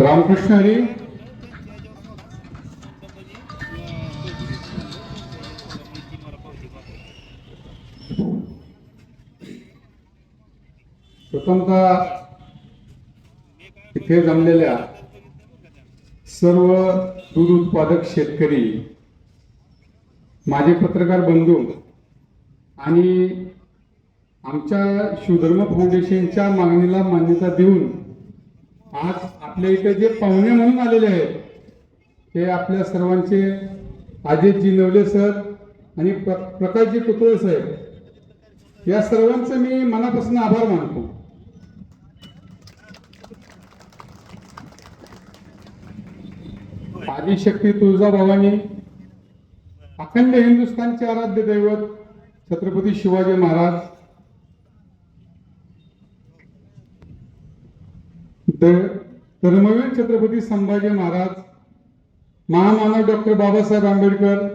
रामकृष्ण हरी. प्रथमतः इथे जमलेल्या सर्व दूध उत्पादक शेतकरी माझे पत्रकार बंधू आणि आमच्या शिवधर्म फाउंडेशनच्या मागणीला मान्यता देऊन आज आपल्या इथे जे पाहुणे म्हणून आलेले आहेत ते आपल्या सर्वांचे अजित जिनवले सर आणि प्र प्रकाशजी कुतळे साहेब या सर्वांचे मी मनापासून आभार मानतो. आदिशक्ती तुळजाभवानी अखंड हिंदुस्थानचे आराध्य दैवत छत्रपती शिवाजी महाराज ध- धर्मवीर छत्रपती संभाजी महाराज महामानव डॉक्टर बाबासाहेब आंबेडकर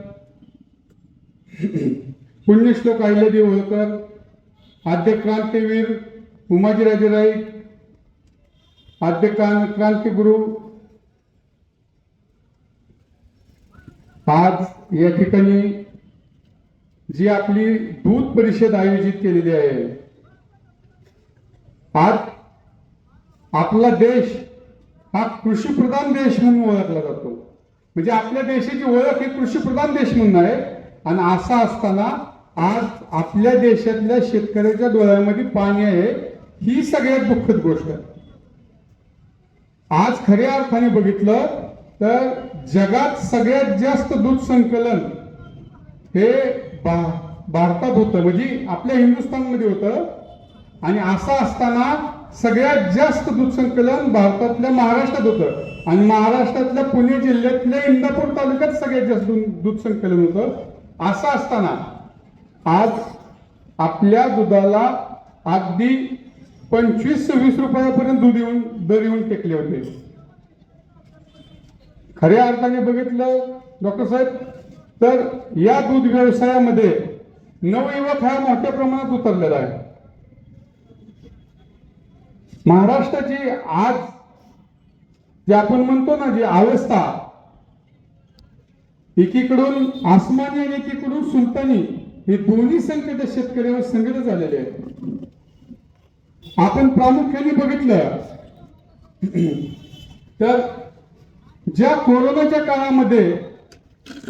पुण्यश्लोक अहिल्यादेवी होळकर आद्य क्रांतीवीर उमाजीराजे राईक आद्य क्रां- आज या ठिकाणी जी आपली दूध परिषद आयोजित केलेली आहे. आज आपला देश हा कृषीप्रधान देश म्हणून ओळखला जातो. म्हणजे आपल्या देशाची ओळख ही कृषीप्रधान देश म्हणून आहे. आणि असं असताना आज आपल्या देशातल्या शेतकऱ्याच्या डोळ्यामध्ये पाणी आहे ही सगळ्यात दुःखद गोष्ट आहे. आज खऱ्या अर्थाने बघितलं तर जगात सगळ्यात जास्त दूध संकलन हे भा- भारतात होतं. म्हणजे आपल्या हिंदुस्थानमध्ये होतं. आणि असं असताना सगळ्यात जास्त दूध संकलन भारतातल्या महाराष्ट्रात होतं. आणि महाराष्ट्रातल्या पुणे जिल्ह्यातल्या इंदापूर तालुक्यात सगळ्यात जास्त दूध संकलन होतं. असं असताना आज आपल्या दुधाला अगदी पंचवीस सव्वीस रुपयापर्यंत दूध येऊन दर येऊन टेकले होते. खऱ्या अर्थाने बघितलं डॉक्टर साहेब तर या दूध व्यवसायामध्ये नवयुवक हा मोठ्या प्रमाणात उतरलेला आहे. महाराष्ट्राची आज जे आपण म्हणतो ना जी अवस्था एकीकडून आसमानी आणि एकीकडून सुलतानी हे दोन्ही संकट शेतकऱ्यावर संकट झालेले आहेत. आपण प्रामुख्याने बघितलं तर ज्या कोरोनाच्या काळामध्ये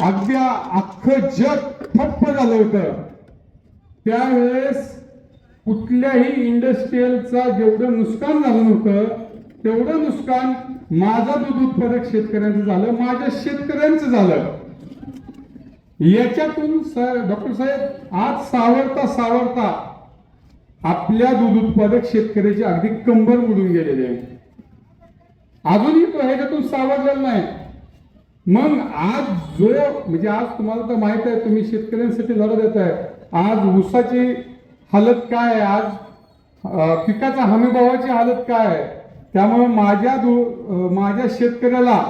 अगदी अख्खं जग ठप्प झालं होतं त्यावेळेस कुठल्याही इंडस्ट्रीयलचा जेवढं नुकसान झालं नव्हतं तेवढं नुकसान माझा दूध उत्पादक शेतकऱ्यांचं झालं माझ्या शेतकऱ्यांचं झालं. याच्यातून डॉक्टर साहेब आज सावरता सावरता आपल्या दूध उत्पादक शेतकऱ्याची अगदी कंबर उडून गेलेली आहे. अजूनही तो ह्याच्यातून सावरलेला नाही. मग आज जो म्हणजे आज तुम्हाला तर माहीत आहे तुम्ही शेतकऱ्यांसाठी लढा देत आहे आज ऊसाची हालत काय आहे आज? पिकाचा हमीभावाची हालत काय आहे? त्यामुळे माझ्या दो माझ्या शेतकऱ्याला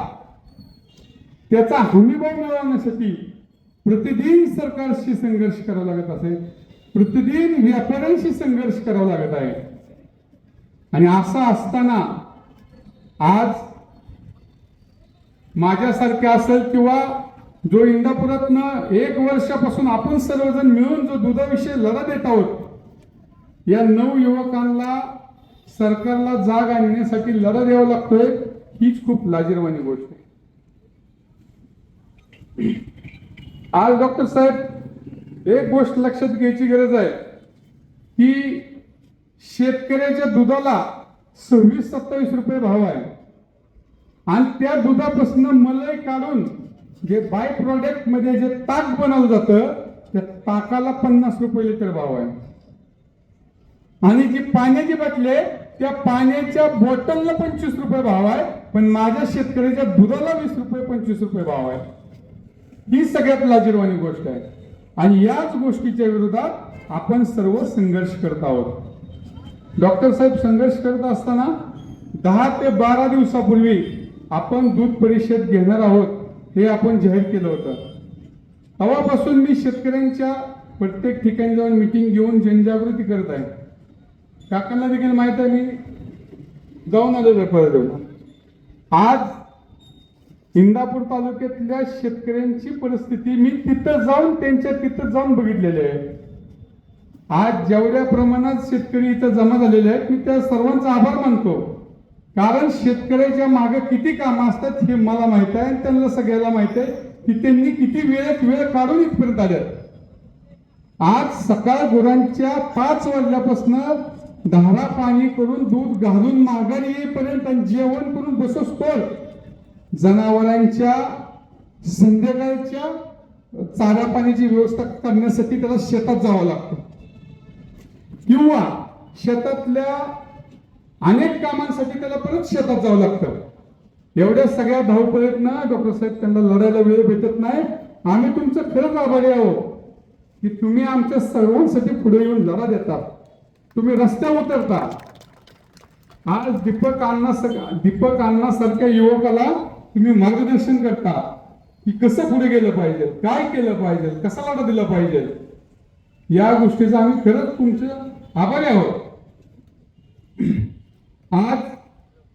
त्याचा हमीभाव मिळवण्यासाठी प्रतिदिन सरकारशी संघर्ष करावा लागत असेल प्रतिदिन व्यापाऱ्यांशी संघर्ष करावा लागत आहे. आणि असं असताना आज माझ्यासारखे असेल किंवा जो इंदापुरातनं एक वर्षापासून आपण सर्वजण मिळून जो दुधाविषयी लढा देत आहोत या नऊ युवकांना सरकारला जाग आणण्यासाठी लढा द्यावा लागतोय हीच खूप लाजीरवाणी गोष्ट आहे. आज डॉक्टर साहेब एक गोष्ट लक्षात घ्यायची गरज आहे की शेतकऱ्याच्या दुधाला सव्वीस सत्तावीस रुपये भाव आहे. आणि त्या दुधापासून मलई काढून जे बाय प्रोडक्टमध्ये जे ताक बनवलं जातं त्या ताकाला पन्नास रुपये लिटर भाव आहे. आणि जी पाण्याची बाटली आहे त्या पाण्याच्या बॉटलला पंचवीस रुपये भाव आहे पण माझ्या शेतकऱ्याच्या दुधाला वीस रुपये पंचवीस रुपये भाव आहे. ही सगळ्यात लाजीरवाणी गोष्ट आहे. आणि याच गोष्टीच्या विरोधात आपण सर्व संघर्ष करत आहोत. डॉक्टर साहेब संघर्ष करत असताना दहा ते बारा दिवसापूर्वी आपण दूध परिषद घेणार आहोत हे आपण जाहीर केलं होतं. तेव्हापासून मी शेतकऱ्यांच्या प्रत्येक ठिकाणी जाऊन मिटिंग घेऊन जनजागृती करत आहे. काकांना देखील माहीत आहे मी जाऊन आलो आहे आज इंदापूर तालुक्यातल्या शेतकऱ्यांची परिस्थिती मी तिथं जाऊन त्यांच्या तिथं जाऊन बघितलेली आहे. आज जेवढ्या प्रमाणात शेतकरी इथं जमा झालेले आहेत मी त्या सर्वांचा आभार मानतो. कारण शेतकऱ्याच्या मागे किती कामं असतात हे मला माहीत आहे आणि त्यांना सगळ्याला माहीत आहे की त्यांनी किती वेळेत वेळ काढून इथपर्यंत आले आज सकाळ गुरांच्या पाच वाजल्यापासून धारा पाणी करून दूध घालून माघारी येईपर्यंत जेवण करून बसोस पण जनावरांच्या संध्याकाळच्या चारा पाण्याची व्यवस्था करण्यासाठी त्याला शेतात जावं लागतं. किंवा शेतातल्या अनेक कामांसाठी त्याला परत शेतात जावं लागतं. एवढ्या सगळ्या धावपळीतनं डॉक्टर साहेब त्यांना लढायला वेळ भेटत नाही. आम्ही तुमचं खरंच आभारी आहोत की तुम्ही आमच्या सर्वांसाठी पुढे येऊन लढा देता. तुम्ही रस्त्यावर उतरता. आज दीपक अण्णा दीपक अण्णासारख्या युवकाला तुम्ही मार्गदर्शन करता. की कसं पुढे गेलं पाहिजे? काय केलं पाहिजे? कसा लढा दिला पाहिजे? या गोष्टीचा आम्ही खरंच तुमचे आभारी आहोत. आज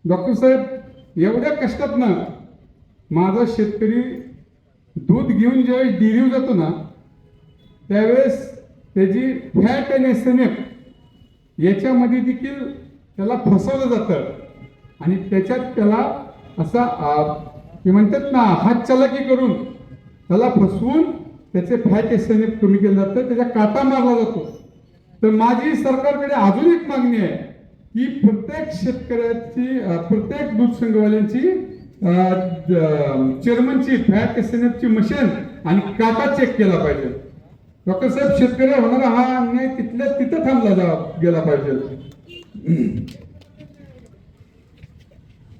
डॉक्टर साहेब एवढ्या कष्टातनं माझा शेतकरी दूध घेऊन ज्यावेळेस डिरीव जातो ना त्यावेळेस त्याची फॅट आणि एस एन एफ याच्यामध्ये देखील त्याला फसवलं जातं. आणि त्याच्यात त्याला असा ते म्हणतात ना हात चलाकी करून त्याला फसवून त्याचे फॅट एस एन एफ कमी केलं जातं त्याच्या काटा मारला जातो. तर माझी सरकारकडे अजून एक मागणी आहे की प्रत्येक शेतकऱ्याची प्रत्येक दूध संघवाल्यांची चेअरमनची फॅट एस एन एफची मशीन आणि काटा चेक केला पाहिजे. डॉक्टरसाहेब शेतकरी होणारा हा अन्याय तिथल्या तिथं थांबला जा गेला पाहिजे.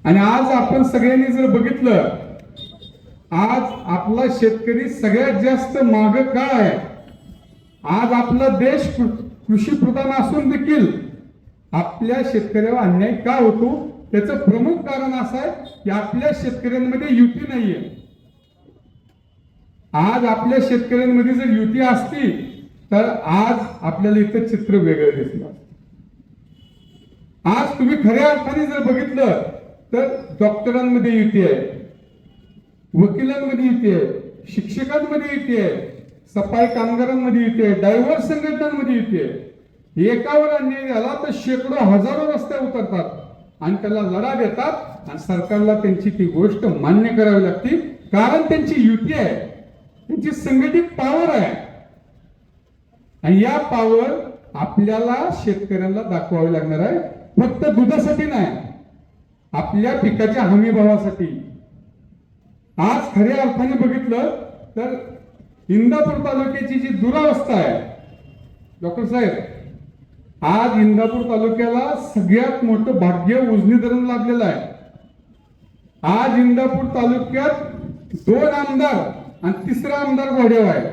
आणि आज आपण सगळ्यांनी जर बघितलं आज आपला शेतकरी सगळ्यात जास्त माग का आहे? आज आपला देश कृषी प्रधान असून देखील आपल्या शेतकऱ्यावर अन्याय का होतो? त्याचं प्रमुख कारण असं आहे की आपल्या शेतकऱ्यांमध्ये युती नाहीये. आज आपल्या शेतकऱ्यांमध्ये जर युती असती तर आज आपल्याला इथं चित्र वेगळं दिसलं आज तुम्ही खऱ्या अर्थाने जर बघितलं तर डॉक्टरांमध्ये युती आहे वकिलांमध्ये युती आहे शिक्षकांमध्ये युती आहे सफाई कामगारांमध्ये युती आहे डायव्हर्स संघटनांमध्ये युती आहे. एकावर अन्याय झाला तर शेकडो हजारो रस्ते उतरतात आणि त्याला लढा देतात आणि सरकारला त्यांची ती गोष्ट मान्य करावी लागते. कारण त्यांची युती आहे. त्यांची संघटित पॉवर आहे. आणि या पॉवर आपल्याला शेतकऱ्यांना दाखवावी लागणार आहे. फक्त दुधासाठी नाही आपल्या पिकाच्या हमी भावासाठी. आज खऱ्या अर्थाने बघितलं तर इंदापूर तालुक्याची जी दुरावस्था आहे डॉक्टर साहेब आज इंदापूर तालुक्याला सगळ्यात मोठं भाग्य उजनी धरण लाभलेलं आहे. आज इंदापूर तालुक्यात दोन आमदार आणि तिसरा आमदार घोड्याव आहे.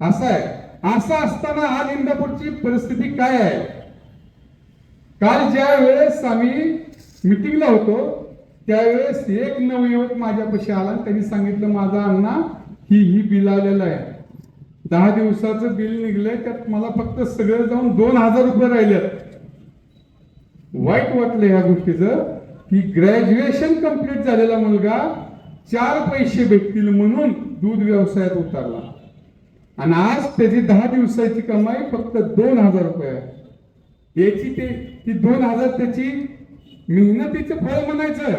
असं आहे. असं असताना आज इंदापूरची परिस्थिती काय आहे? काल ज्या वेळेस आम्ही मिटिंगला होतो त्यावेळेस एक नवयुवक माझ्यापाशी आला त्यांनी सांगितलं माझा अण्णा ही ही बिल आलेलं आहे. दहा दिवसाचं बिल निघलंय त्यात मला फक्त सगळं जाऊन दोन हजार रुपये राहिले वाईट वाटलं या गोष्टीचं. की ग्रॅज्युएशन कंप्लीट झालेला मुलगा चार पैसे भेटतील म्हणून दूध व्यवसायात उतरला. आणि आज त्याची दहा दिवसाची कमाई फक्त दोन हजार रुपये आहे. याची ते ती दोन हजार त्याची मेहनतीचं फळ म्हणायचं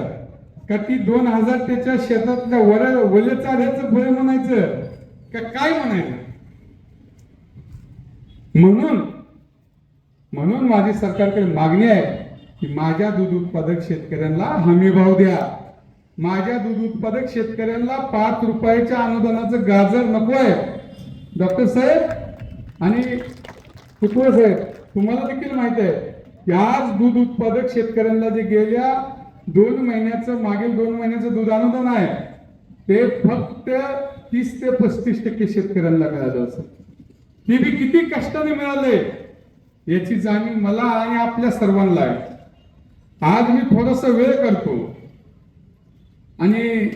का ती दोन हजार त्याच्या शेतातल्या वर वले चाऱ्याचं फळ म्हणायचं का काय म्हणायचं? म्हणून म्हणून माझी सरकारकडे मागणी आहे की माझ्या दूध उत्पादक शेतकऱ्यांना हमी भाव द्या. माझ्या दूध उत्पादक शेतकऱ्यांना पाच रुपयाच्या अनुदानाचं गाजर नको आहे. डॉक्टर साहेब आणि कुटुंब साहेब तुम्हाला देखील माहीत आहे की आज दूध उत्पादक शेतकऱ्यांना जे गेल्या दोन महिन्याचं मागील दोन महिन्याचं दूध अनुदान आहे ते फक्त तीस ते पस्तीस टक्के शेतकऱ्यांना मिळालं असं ते बी किती कष्टाने मिळाले याची जाणीव मला आणि आपल्या सर्वांना आहे. आज मी थोडासा वेळ करतो. आणि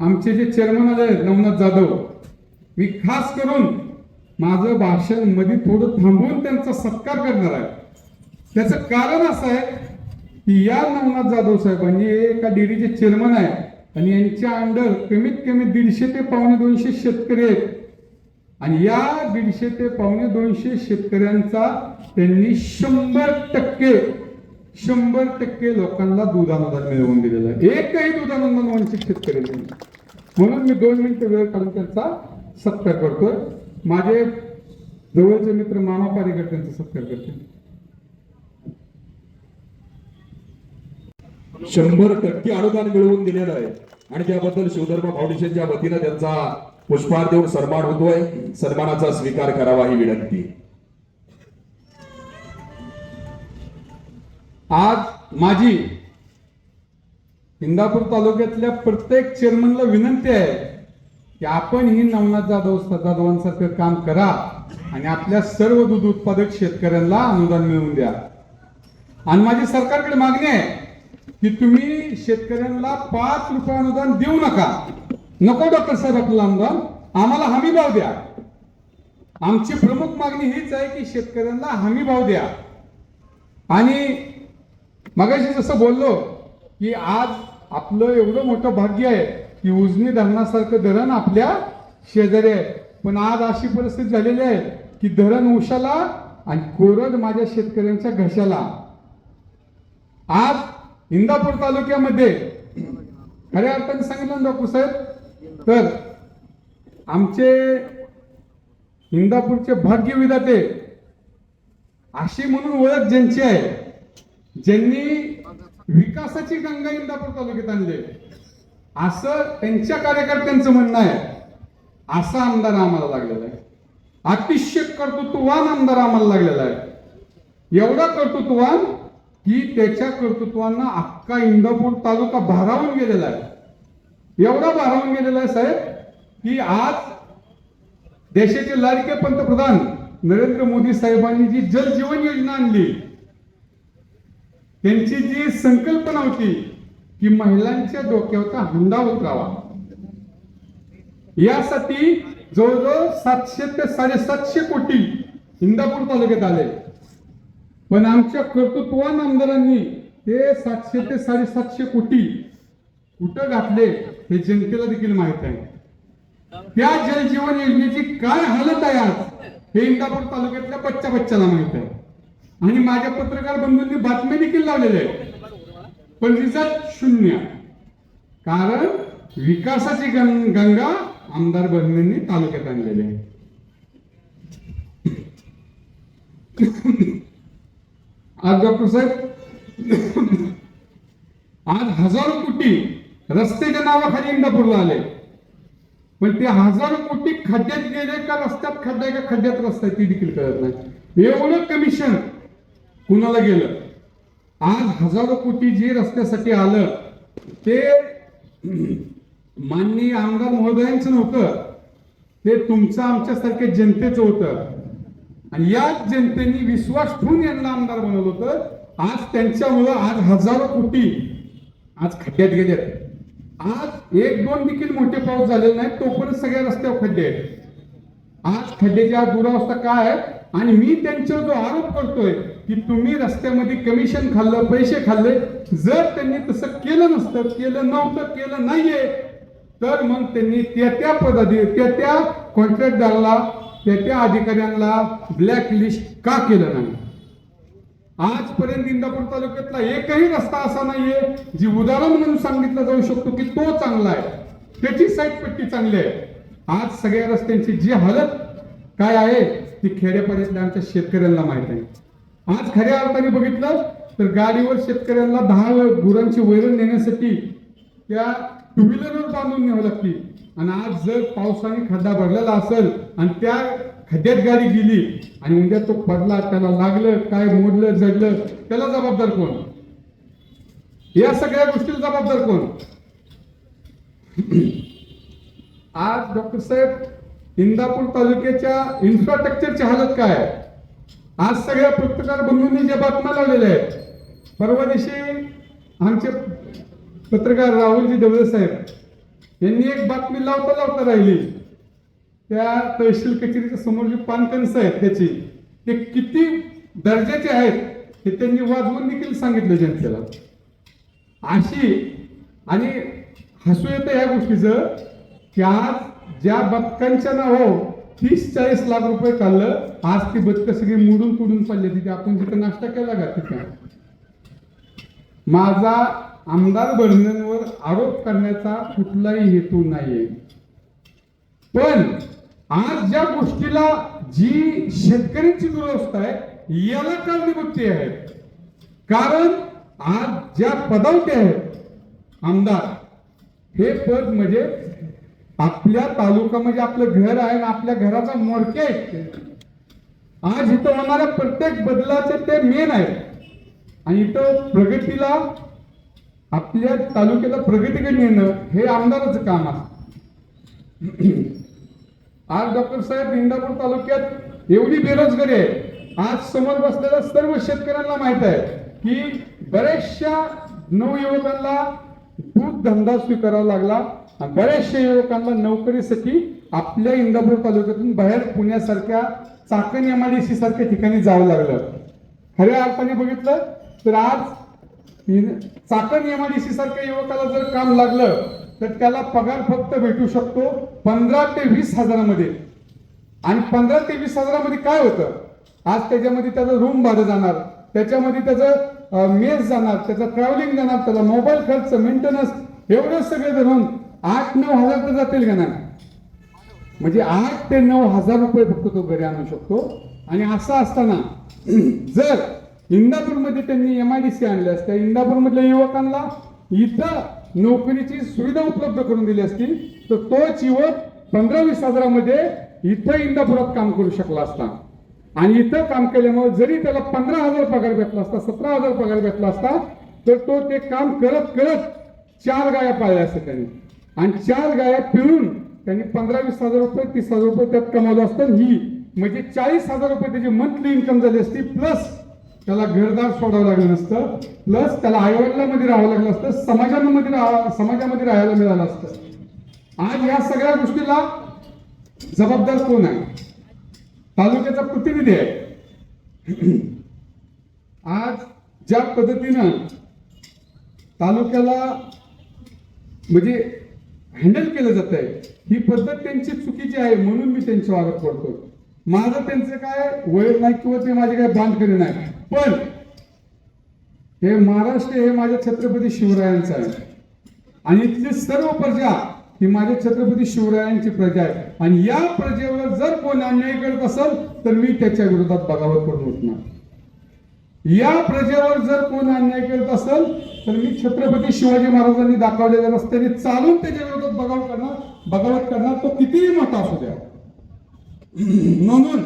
आमचे जे चेअरमन आले नवनाथ जाधव मी खास करून माझं भाषणमध्ये थोडं थांबवून त्यांचा सत्कार करणार आहे. त्याचं कारण असं आहे की या नवनाथ जाधव साहेबांनी एका डेअरीचे चेअरमन आहे आणि यांच्या अंडर कमीत कमी दीडशे ते पावणे दोनशे शेतकरी आहेत. आणि या दीडशे ते पावणे दोनशे शेतकऱ्यांचा त्यांनी शंभर टक्के शंभर टक्के लोकांना दूध अनुदान मिळवून दिलेलं आहे. एकही दूध अनुदान वंचित शेतकरी नाही. म्हणून मी दोन मिनिटं वेळ काढून त्यांचा सत्कार करतोय. माझे जवळचे मित्र मामा पारेकर त्यांचा सत्कार करते. शंभर टक्के अनुदान मिळवून दिलेलं आहे. आणि त्याबद्दल शिवधर्म फाउंडेशनच्या वतीनं त्यांचा पुष्पहार देऊन सन्मान होतोय. सन्मानाचा स्वीकार करावा ही विनंती. आज माझी इंदापूर तालुक्यातल्या प्रत्येक चेअरमनला विनंती आहे की आपण ही नवनाथ जाधव जाधवांसारखं काम करा आणि आपल्या सर्व दूध उत्पादक शेतकऱ्यांना अनुदान मिळवून द्या. आणि माझी सरकारकडे मागणी आहे की तुम्ही शेतकऱ्यांना पाच रुपये अनुदान देऊ नका. नको डॉक्टर साहेब आपलं अनुदान. आम्हाला हमी भाव द्या. आमची प्रमुख मागणी हीच आहे की शेतकऱ्यांना हमी भाव द्या. आणि मगाशी जसं बोललो की आज आपलं एवढं मोठं भाग्य आहे की उजनी धरणासारखं धरण आपल्या शेजारी आहे. पण आज अशी परिस्थिती झालेली आहे की धरण उशाला आणि कोरड माझ्या शेतकऱ्यांच्या घशाला. आज इंदापूर तालुक्यामध्ये खऱ्या अर्थाने सांगितलं ना डॉक्टर साहेब? तर आमचे इंदापूरचे भाग्य विधाते अशी म्हणून ओळख ज्यांची आहे ज्यांनी विकासाची गंगा इंदापूर तालुक्यात आणली. असं त्यांच्या कार्यकर्त्यांचं म्हणणं आहे. असा आमदार आम्हाला लागलेला आहे. अतिशय कर्तृत्ववान आमदार आम्हाला लागलेला आहे. एवढा कर्तृत्ववान की त्याच्या कर्तृत्वांना अख्खा इंदापूर तालुका भारावून गेलेला आहे. एवढा भारावून गेलेला आहे साहेब की आज देशाचे लाडके पंतप्रधान नरेंद्र मोदी साहेबांनी जी जल जीवन योजना आणली त्यांची जी संकल्पना होती की महिलांच्या डोक्यावरचा हंडा उतरावा. यासाठी जवळजवळ सातशे ते साडेसातशे कोटी इंदापूर तालुक्यात आले. पण आमच्या कर्तृत्वान आमदारांनी ते सातशे ते साडेसातशे कोटी कुठं घातले हे जनतेला देखील माहीत आहे. त्या जलजीवन योजनेची काय हालत आहे आज हे इंदापूर तालुक्यातल्या बच्चा बच्चाला माहीत आहे. आणि माझ्या पत्रकार बंधूंनी बातम्या देखील लावलेल्या आहेत. पण रिझल्ट शून्य. कारण विकासाची गंगा आमदार बंधूंनी तालुक्यात आणलेली आहे. आज डॉक्टर साहेब आज हजारो कोटी रस्त्याच्या नावाखाली इंदापूरला आले. पण ते हजारो कोटी खड्ड्यात गेले का रस्त्यात खड्डा का खड्ड्यात रस्ता ती देखील कळत नाही. एवढं कमिशन कुणाला गेलं? आज हजारो कोटी जे रस्त्यासाठी आलं ते माननीय आमदार महोदयांचं नव्हतं. ते तुमचं आमच्यासारख्या जनतेचं होतं. आणि याच जनतेने विश्वास ठेवून यांना आमदार बनवलं होतं. आज त्यांच्यामुळं आज हजारो कोटी आज खड्ड्यात गेल्यात आज एक दोन देखील मोठे पाऊस झालेले नाहीत तोपर्यंत सगळ्या रस्त्यावर खड्डे आहेत. आज खड्ड्याची आज दुरावस्था काय आहे? आणि मी त्यांच्यावर जो आरोप करतोय की तुम्ही रस्त्यामध्ये कमिशन खाल्लं पैसे खाल्ले. जर त्यांनी तसं केलं नसतं केलं नव्हतं केलं नाहीये तर मग त्यांनी त्या त्या पदाधी त्या त्या कॉन्ट्रॅक्टदाराला त्या त्या अधिकाऱ्यांना ब्लॅक लिस्ट का केलं नाही? आजपर्यंत इंदापूर तालुक्यातला एकही रस्ता असा नाहीये जी उदाहरण म्हणून सांगितलं जाऊ शकतो की तो चांगला आहे. त्याची साईड पट्टी चांगली आहे. आज सगळ्या रस्त्यांची जी हालत काय आहे ती खेड्यापर्यंत आमच्या शेतकऱ्यांना माहीत आहे. आज खऱ्या अर्थाने बघितलं तर गाडीवर शेतकऱ्यांना दहा गुरांची वैरण नेण्यासाठी त्या टू व्हीलरवर बांधून न्यावं लागते आणि आज जर पावसाने खड्डा भरलेला असेल आणि त्या खड्ड्यात गाडी गेली आणि उद्या तो पडला त्याला लागलं काय मोडलं जडलं त्याला जबाबदार कोण? या सगळ्या गोष्टीला जबाबदार कोण? आज डॉक्टर साहेब इंदापूर तालुक्याच्या इन्फ्रास्ट्रक्चरची हालत काय आहे? आज सगळ्या पत्रकार बंधूंनी ज्या बातम्या लावलेल्या आहेत परवा दिवशी आमचे पत्रकार राहुलजी डवळे साहेब यांनी एक बातमी लावता लावता राहिली. त्या तहसील कचेरीच्या समोर जी पानकणसं आहेत त्याची ते किती दर्जाचे आहेत हे त्यांनी वाजवून देखील सांगितलं जनतेला. अशी आणि हसू येतं या गोष्टीचं की आज ज्या बदकांच्या नावावर तीस चाळीस लाख रुपये काढलं आज ती बदकं सगळी मोडून तोडून चालली तिथे आपण जिथं नाश्ता केला का तिथे? माझा आमदार बर्णनवर आरोप करण्याचा कुठलाही हेतू नाहीये. पण आज ज्या गोष्टीला जी शेतकऱ्यांची दुरवस्था आहे याला कारणीभूत ते आहे कारण आज ज्या पदावते आहेत आमदार हे पद म्हणजे आपल्या तालुका म्हणजे आपलं घर आहे आणि आपल्या घराचा मोडके आज इथं होणाऱ्या प्रत्येक बदलाचे ते मेन आहे. आणि इथं प्रगतीला आपल्या तालुक्याला प्रगतीकडे नेणं हे आमदाराचं काम आहे. आज डॉक्टर साहेब इंदापूर तालुक्यात एवढी बेरोजगारी आहे. आज समोर बसलेल्या सर्व शेतकऱ्यांना माहीत आहे की बऱ्याचशा नवयुवकांना धंदा स्वीकारावा लागला. आणि बऱ्याचशा युवकांना नोकरीसाठी आपल्या इंदापूर तालुक्यातून बाहेर पुण्यासारख्या चाकण एमआयडीसी सारख्या ठिकाणी जावं लागलं. खऱ्या अर्थाने बघितलं तर आज चाकण एमआयडीसी सारख्या युवकाला जर काम लागलं तर त्याला पगार फक्त भेटू शकतो पंधरा ते वीस हजारामध्ये. आणि पंधरा ते वीस हजारामध्ये काय होतं? आज त्याच्यामध्ये त्याचं रूम भाडं जाणार त्याच्यामध्ये त्याचं मेस जाणार त्याचं ट्रॅव्हलिंग जाणार त्याला मोबाईल खर्च मेंटेनन्स एवढं सगळे धरून आठ नऊ हजार तर जातील का नाही म्हणजे आठ ते नऊ हजार रुपये फक्त तो घरी आणू शकतो. आणि असं असताना जर इंदापूरमध्ये त्यांनी एम आय डी सी आणल्या असत्या इंदापूरमधल्या युवकांना इथं नोकरीची सुविधा उपलब्ध करून दिली असती तर तोच युवक पंधरा वीस हजारामध्ये इथं इंदापुरात काम करू शकला असता. आणि इथं काम केल्यामुळे जरी त्याला पंधरा हजार पगार भेटला असता सतरा हजार पगार भेटला असता तर तो ते काम करत करत चार गाया पाळल्या असत्या त्यांनी. आणि चार गाया पिळून त्यांनी पंधरा वीस हजार रुपये तीस हजार रुपये त्यात कमावलं असतं. ही म्हणजे चाळीस हजार रुपये त्याची मंथली इन्कम झाली असती. प्लस त्याला घरदार सोडावं लागलं नसतं. प्लस त्याला आईवडिलांमध्ये राहावं लागलं असतं. समाजामध्ये राहा समाजामध्ये राहायला मिळालं असतं. आज या सगळ्या गोष्टीला जबाबदार कोण आहे? तालुक्याचा प्रतिनिधी आहे. आज ज्या पद्धतीनं तालुक्याला म्हणजे हँडल केलं जात आहे. ही पद्धत त्यांची चुकीची आहे म्हणून मी त्यांच्या वागत पडतो माझं त्यांचं काय वय नाही किंवा ते माझे काय बांधकरी नाही. पण हे महाराष्ट्र हे माझ्या छत्रपती शिवरायांचं आहे. आणि इथली सर्व प्रजा ही माझ्या छत्रपती शिवरायांची प्रजा आहे. आणि या प्रजेवर जर कोण अन्याय करत असेल तर मी त्याच्या विरोधात बगावत करून उठणार या प्रजेवर जर कोण अन्याय करत असेल तर मी छत्रपती शिवाजी महाराजांनी दाखवलेल्या रस्त्याने चालून त्याच्या विरोधात बगावत करणार बगावत करणार तो कितीही मोठा असू द्या. म्हणून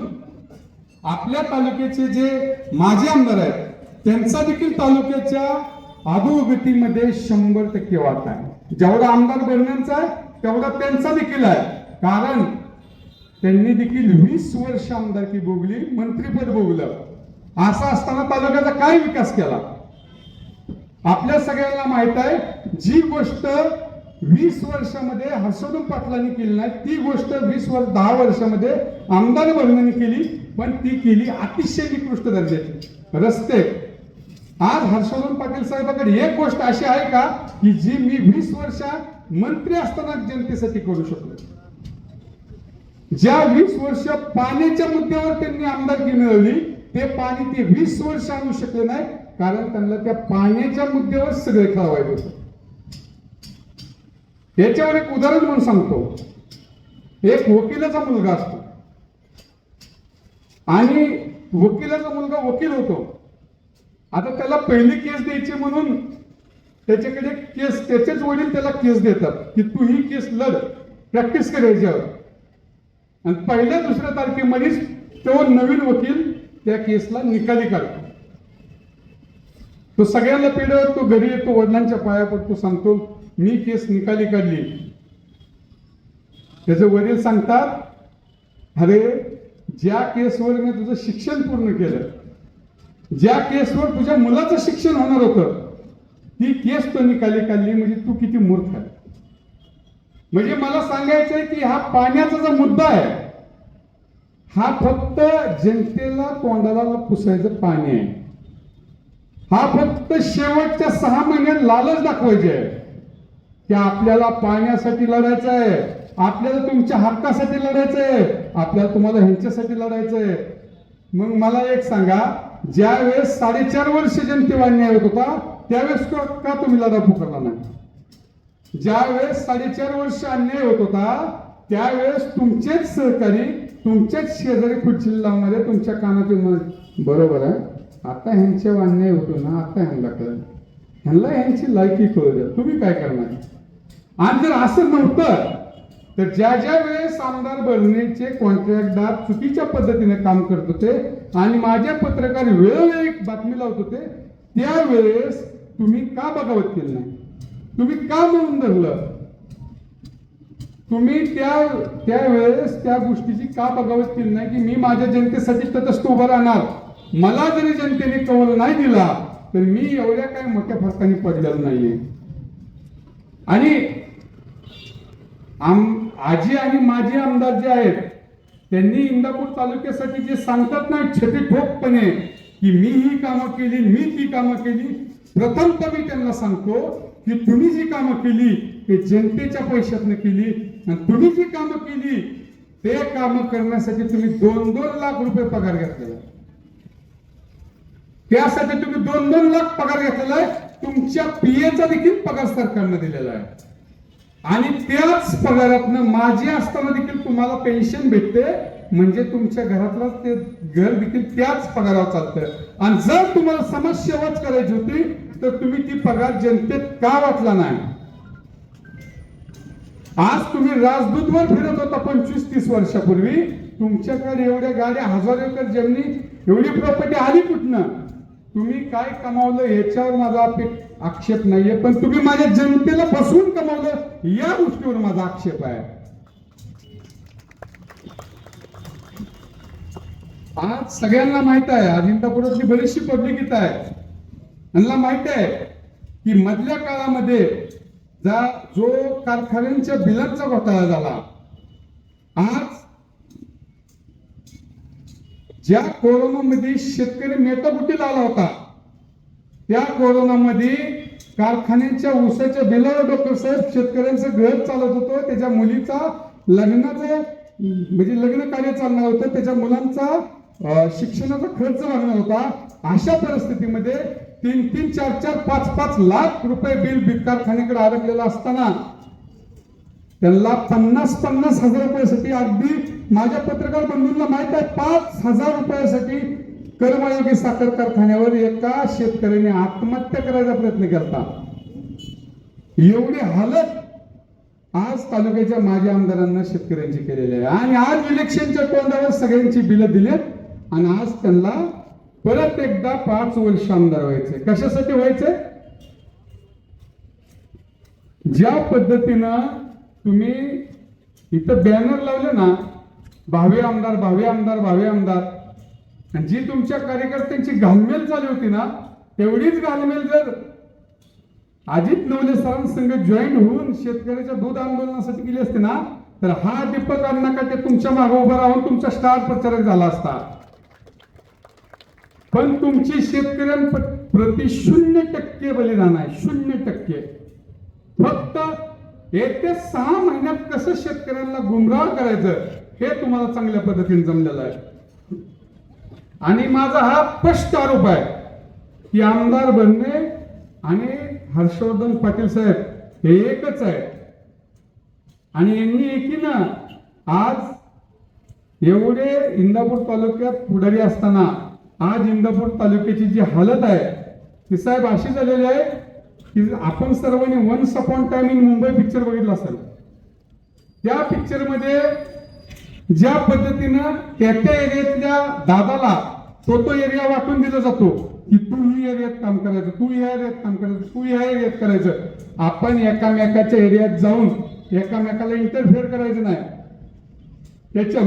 आपल्या तालुक्याचे जे माजी आमदार आहेत त्यांचा देखील तालुक्याच्या अधोगतीमध्ये शंभर टक्के वाटा आहे. जेवढा आमदार बहिण्यांचा आहे तेवढा त्यांचा देखील आहे. कारण त्यांनी देखील वीस वर्ष आमदारकी भोगली मंत्रीपद भोगलं. असं असताना तालुक्याचा काय विकास केला? आपल्या सगळ्यांना माहीत आहे जी गोष्ट वीस वर्षामध्ये हर्षवर्धन पाटलांनी केली नाही ती गोष्ट वीस वर्ष दहा वर्षामध्ये आमदार वर्णनी केली पण ती केली अतिशय निकृष्ट दर्जाची. रस्ते. आज हर्षवर्धन पाटील साहेबांकडे एक गोष्ट अशी आहे का की जी मी वीस वर्ष मंत्री असताना जनतेसाठी करू शकलो. ज्या वीस वर्ष पाण्याच्या मुद्द्यावर त्यांनी आमदारकी मिळवली ते पाणी ते वीस वर्ष आणू शकले नाही कारण त्यांना त्या पाण्याच्या मुद्द्यावर सगळे खेळवायचं होतं. याच्यावर एक उदाहरण म्हणून सांगतो. एक वकिलाचा मुलगा असतो. आणि वकिलाचा मुलगा वकील होतो. आता त्याला पहिली केस द्यायची म्हणून त्याच्याकडे केस त्याचेच वडील त्याला केस देतात की तू ही केस लढ प्रॅक्टिस करायची आणि पहिल्या दुसऱ्या तारखेमध्येच तो नवीन वकील त्या केसला निकाली काढतो तो सगळ्यांना पिढत तो घरी येतो वडिलांच्या पाया पडतो सांगतो मी केस निकाली काढली. त्याचे वडील सांगतात अरे ज्या केसवर मी तुझं शिक्षण पूर्ण केलं ज्या केसवर तुझ्या मुलाचं शिक्षण होणार होतं ती केस तो निकाली काढली म्हणजे तू किती मूर्ख आहे. म्हणजे मला सांगायचंय की हा पाण्याचा जो मुद्दा आहे हा फक्त जनतेला तोंडाला पुसायचं पाणी आहे. हा फक्त शेवटच्या सहा महिन्यात लालच दाखवायचे आहे. की आपल्याला पाण्यासाठी लढायचं आहे. आपल्याला तुमच्या हक्कासाठी लढायचं आहे. आपल्याला तुम्हाला ह्यांच्यासाठी लढायचं आहे. मग मला एक सांगा ज्या वेळेस साडेचार वर्ष जनतेवर अन्याय होत होता त्यावेळेस का का तुम्ही लढा पुकारला नाही? ज्या वेळेस साडेचार वर्ष अन्याय होत होता त्यावेळेस तुमचेच सहकारी तुमच्याच शेजारी खुर्ची लावणारे तुमच्या कानात मग बरोबर आहे. आता ह्यांच्यावर अन्याय होतो ना आता ह्यांना कळलं. ह्यांना ह्यांची लायकी कळू द्या. तुम्ही काय करणार? आणि जर असं नव्हतं तर ज्या ज्या वेळेस आमदार बनण्याचे कॉन्ट्रॅक्टदार चुकीच्या पद्धतीने काम करत होते आणि माझ्या पत्रकार वेळोवेळी बातमी लावत होते त्यावेळेस तुम्ही का बगावत केली नाही? तुम्ही का मिळून धरलं? तुम्ही त्या त्यावेळेस त्या गोष्टीची का बघावत केली नाही की मी माझ्या जनतेसाठी तटस्थ उभा राहणार? मला जरी जनतेने कौल नाही दिला तर मी एवढ्या काय मोठ्या फरकाने पडलेलो नाहीये. आणि आम आजी आणि माजी आमदार जे आहेत त्यांनी इंदापूर तालुक्यासाठी जे सांगतात ना छते ठोकपणे की मी ही कामं केली मी ती कामं केली प्रथमतः मी त्यांना सांगतो की तुम्ही जी कामं केली ते जनतेच्या पैशातनं केली तुम्ही जी कामं केली ते काम करण्यासाठी तुम्ही दोन दोन लाख रुपये पगार घेतलेला आहे. त्यासाठी तुम्ही दोन दोन लाख पगार घेतलेला आहे. तुमच्या पीएचा देखील पगार सरकारनं दिलेला आहे. आणि त्याच पगारातनं माझी असताना देखील तुम्हाला पेन्शन भेटते. म्हणजे तुमच्या घरातलं ते घर देखील त्याच पगारावर चालतं आणि जर तुम्हाला समाजसेवाच करायची होती तर तुम्ही ती पगार जनतेत का वाटला नाही? आज तुम्ही राजदूतवर फिरत होता पंचवीस तीस वर्षापूर्वी. तुमच्याकडे एवढ्या गाड्या हजार एकर जमिनी एवढी प्रॉपर्टी आली कुठनं? तुम्ही काय कमावलं याच्यावर माझा आक्षेप नाहीये पण तुम्ही माझ्या जनतेला फसवून कमावलं या गोष्टीवर माझा आक्षेप आहे. आज सगळ्यांना माहीत आहे आज बरीचशी पब्लिक इथं आहे. त्यांना माहीत आहे की मधल्या काळामध्ये त्या जो कारखान्यांच्या बिलांचा घोटाळा झाला आज ज्या कोरोनामध्ये शेतकरी मेटाकुटीला आला होता त्या कोरोनामध्ये कारखान्यांच्या ऊसाच्या बिलावर डॉक्टर साहेब शेतकऱ्यांचं घर चालत होतं त्याच्या मुलीचा लग्नाचं म्हणजे लग्न कार्य चालणार होतं त्याच्या मुलांचा शिक्षणाचा खर्च लागणार होता अशा परिस्थितीमध्ये तीन तीन चार चार पाच पाच लाख रुपये बिल बी- कारखान्याकडे अडकलेलं असताना त्यांना पन्नास पन्नास हजार रुपयासाठी अगदी माझ्या पत्रकार बंधूंना माहीत आहे पाच हजार रुपयासाठी कर्मयोगी साखर कारखान्यावर एका शेतकऱ्याने आत्महत्या करायचा प्रयत्न करता एवढी हालत आज तालुक्याच्या माझ्या आमदारांना शेतकऱ्यांची केलेली आहे. आणि आज इलेक्शनच्या तोंडावर सगळ्यांची बिलं दिलेत. आणि आज त्यांना परत एकदा पाच वर्ष आमदार व्हायचे कशासाठी व्हायचे? ज्या पद्धतीनं तुम्ही इथं बॅनर लावले ना भावे आमदार भावे आमदार भावे आमदार जी तुमच्या कार्यकर्त्यांची घालमेल झाली होती ना तेवढीच घालमेल जर अजित नवले सरांसंग जॉईन होऊन शेतकऱ्याच्या दूध आंदोलनासाठी गेली असते ना तर हा दीपक ते तुमच्या मागे उभा राहून तुमचा स्टार प्रचारक झाला असता? पण तुमची शेतकऱ्यांप्रती शून्य टक्के बलिदान आहे शून्य टक्के. फक्त एक ते सहा महिन्यात कसं शेतकऱ्यांना गुमराह करायचं हे तुम्हाला चांगल्या पद्धतीने जमलेलं आहे. आणि माझा हा स्पष्ट आरोप आहे की आमदार बनणे आणि हर्षवर्धन पाटील साहेब हे एकच आहे. आणि यांनी एकीनं आज एवढे इंदापूर तालुक्यात पुढारी असताना आज इंदापूर तालुक्याची जी हालत आहे ती साहेब अशी झालेली आहे की आपण सर्वांनी once upon time in Mumbai picture बघितला असेल. त्या पिक्चरमध्ये ज्या पद्धतीनं त्या त्या एरियातल्या दादाला तो तो एरिया वाटून दिला जातो की तू ही एरियात काम करायचं तू या एरियात काम करायचं तू या एरियात करायचं. आपण एकामेकाच्या एरियात जाऊन एकामेकाला इंटरफेअर करायचं नाही. त्याच्या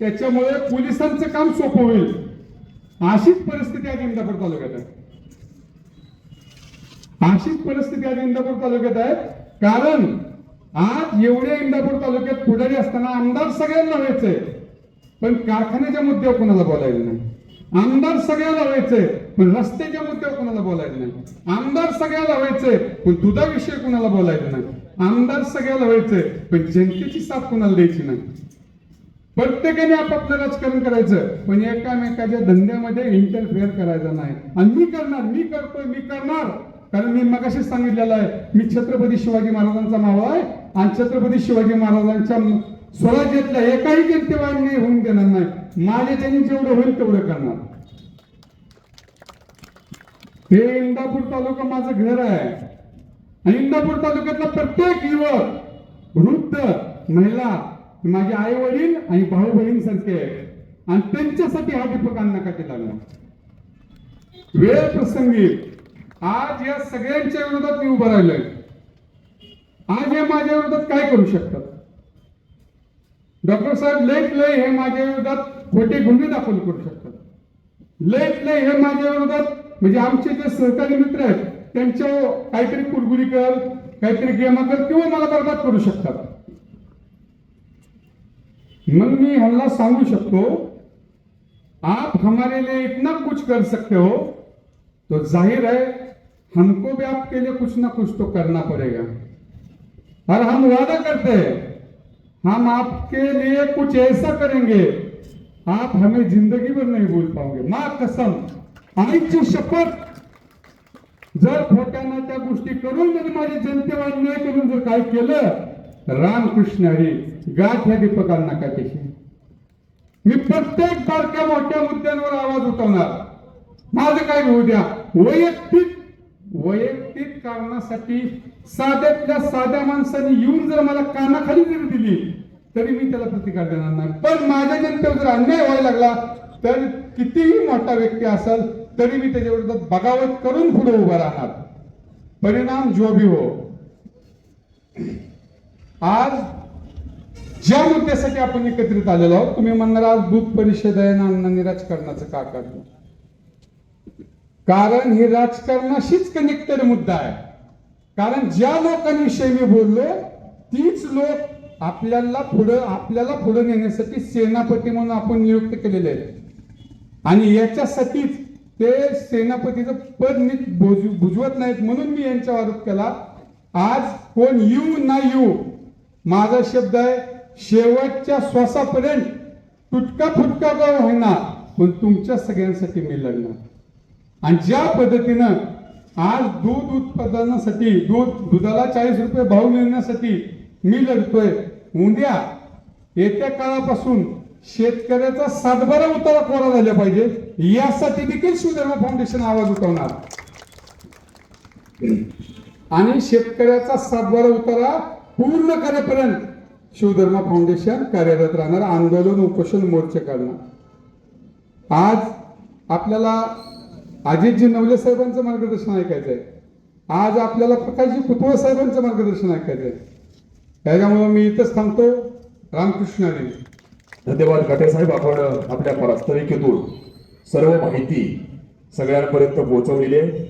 त्याच्यामुळे पोलिसांचं काम सोपं होईल. अशीच परिस्थिती आज इंदापूर तालुक्यात आहे. अशीच परिस्थिती आज इंदापूर तालुक्यात आहे. कारण आज एवढ्या इंदापूर तालुक्यात पुढारी असताना आमदार सगळ्यांना व्हायचंय. पण कारखान्याच्या मुद्द्यावर कोणाला बोलायला नाही. आमदार सगळ्याला व्हायचंय पण रस्त्याच्या मुद्द्यावर कोणाला बोलायचं नाही. आमदार सगळ्याला व्हायचंय पण दुधाविषयी कोणाला बोलायचं नाही. आमदार सगळ्याला व्हायचंय पण जनतेची साथ कोणाला द्यायची नाही. प्रत्येकाने आपापलं राजकारण करायचं पण एकामेकाच्या धंद्यामध्ये इंटरफेअर करायचा नाही. आणि मी करणार मी करतोय मी करणार. कारण मी मगाशी सांगितलेलं आहे मी छत्रपती शिवाजी महाराजांचा मावळा आहे आणि छत्रपती शिवाजी महाराजांच्या स्वराज्यातल्या एकाही जनतेवाईने होऊन देणार नाही. माझ्या त्यांनी जेवढं होईल तेवढं करणार. हे इंदापूर तालुका माझं घर आहे. आणि इंदापूर तालुक्यातला प्रत्येक युवक वृद्ध महिला माझे आई वडील आणि भाऊ बहीण सारखे आहेत. आणि त्यांच्यासाठी हा दीपक अन्नाकाठी लागला. वेळ प्रसंगी आज या सगळ्यांच्या विरोधात मी उभं राहिलोय. आज हे माझ्या विरोधात काय करू शकतात? डॉक्टर साहेब लेट लय हे माझ्या विरोधात खोटे गुन्हे दाखल करू शकतात. लेट लय हे माझ्या विरोधात म्हणजे आमचे जे सहकारी मित्र आहेत त्यांच्या काहीतरी कुरगुरी कर काहीतरी गेमा कर किंवा मला बर्बाद करू शकतात. मग मी हल्ला सांगू शकतो. आप हमारे लिए इतना कुछ कर सकते हो तो जाहिर है हमको भी आपके लिए कुछ ना कुछ तो करना पड़ेगा। और हम वादा करते हैं हम आपके लिए कुछ ऐसा करेंगे आप हमें जिंदगी भर नहीं भूल पाओगे। माँ कसम आईची शपथ। जर खोट्यानं त्या गोष्टी करून जर माझी जनतेवर न्याय करून जर काय केलं रामकृष्ण हरी। गाठ ह्या दीपकांना काटेशी मी प्रत्येक बारक्या मोठ्या मुद्द्यांवर आवाज उठवणार. माझं काय होऊ द्या? वैयक्तिक वैयक्तिक कारणासाठी साध्यातल्या साध्या माणसाने येऊन जर मला कानाखाली जरी दिली तरी मी त्याला प्रतिकार देणार नाही. पण माझ्या जनतेवर जर अन्याय व्हायला लागला तर कितीही मोठा व्यक्ती असेल तरी मी त्याच्या विरोधात बगावत करून पुढे उभा राहणार. परिणाम जो भी हो आज ज्या मुद्द्यासाठी आपण एकत्रित आलेलो आहोत तुम्ही म्हणणार आज दूध परिषद आहे ना अण्णांनी राजकारणाचं का काढलं कारण हे राजकारणाशीच कनेक्टेड मुद्दा आहे. कारण ज्या लोकांविषयी मी बोललो तीच लोक आपल्याला पुढं आपल्याला पुढे नेण्यासाठी सेनापती म्हणून आपण नियुक्त केलेले आहेत. आणि याच्यासाठीच ते सेनापतीचं पद नीट बुजू- बुजवत नाहीत म्हणून मी यांच्यावर आरोप केला. आज कोण येऊ ना येऊ माझा शब्द आहे शेवटच्या श्वासापर्यंत तुटका फुटका का होणार पण तुमच्या सगळ्यांसाठी मी लढणार. आणि ज्या पद्धतीनं आज दूध उत्पादनासाठी दूध दुधाला चाळीस रुपये भाव मिळण्यासाठी मी लढतोय उद्या येत्या काळापासून शेतकऱ्याचा सातबारा उतारा कोरा झाला पाहिजे यासाठी देखील सुधर्म फाउंडेशन आवाज उठवणार. आणि शेतकऱ्याचा सातबारा उतारा पूर्ण करेपर्यंत शिवधर्म फाउंडेशन कार्यरत राहणार आंदोलन उपोषण मोर्चे करणार आज आपल्याला अजितजी नवले साहेबांचं मार्गदर्शन ऐकायचं आहे आज आपल्याला प्रकाशजी पुतळे साहेबांचं मार्गदर्शन ऐकायचं आहे त्याच्यामुळे मी इथंच थांबतो. रामकृष्णाने धन्यवाद काटे साहेब आपण आपल्या प्रास्ताविकेतून सर्व माहिती सगळ्यांपर्यंत पोहोचवलेली आहे.